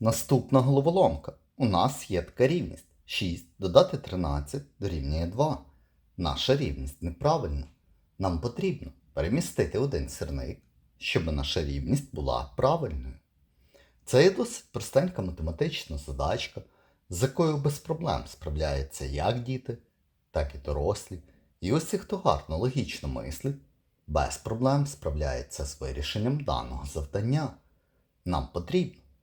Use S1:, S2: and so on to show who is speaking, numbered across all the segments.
S1: Наступна головоломка. У нас є така рівність. 6 додати 13 дорівнює 2. Наша рівність неправильна. Нам потрібно перемістити один сірник, щоб наша рівність була правильною. Це є досить простенька математична задачка, з якою без проблем справляються як діти, так і дорослі. І усі, хто гарно логічно мислить, без проблем справляється з вирішенням даного завдання. Нам потрібно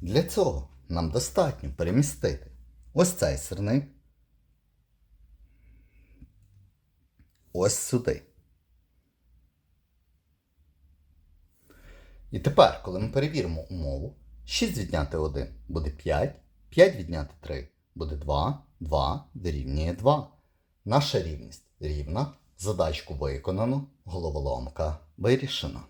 S1: Для цього нам достатньо перемістити ось цей сирник ось сюди. І тепер, коли ми перевіримо умову, 6 відняти 1 буде 5, 5 відняти 3 буде 2, 2 дорівнює 2. Наша рівність рівна, задачку виконано, головоломка вирішена.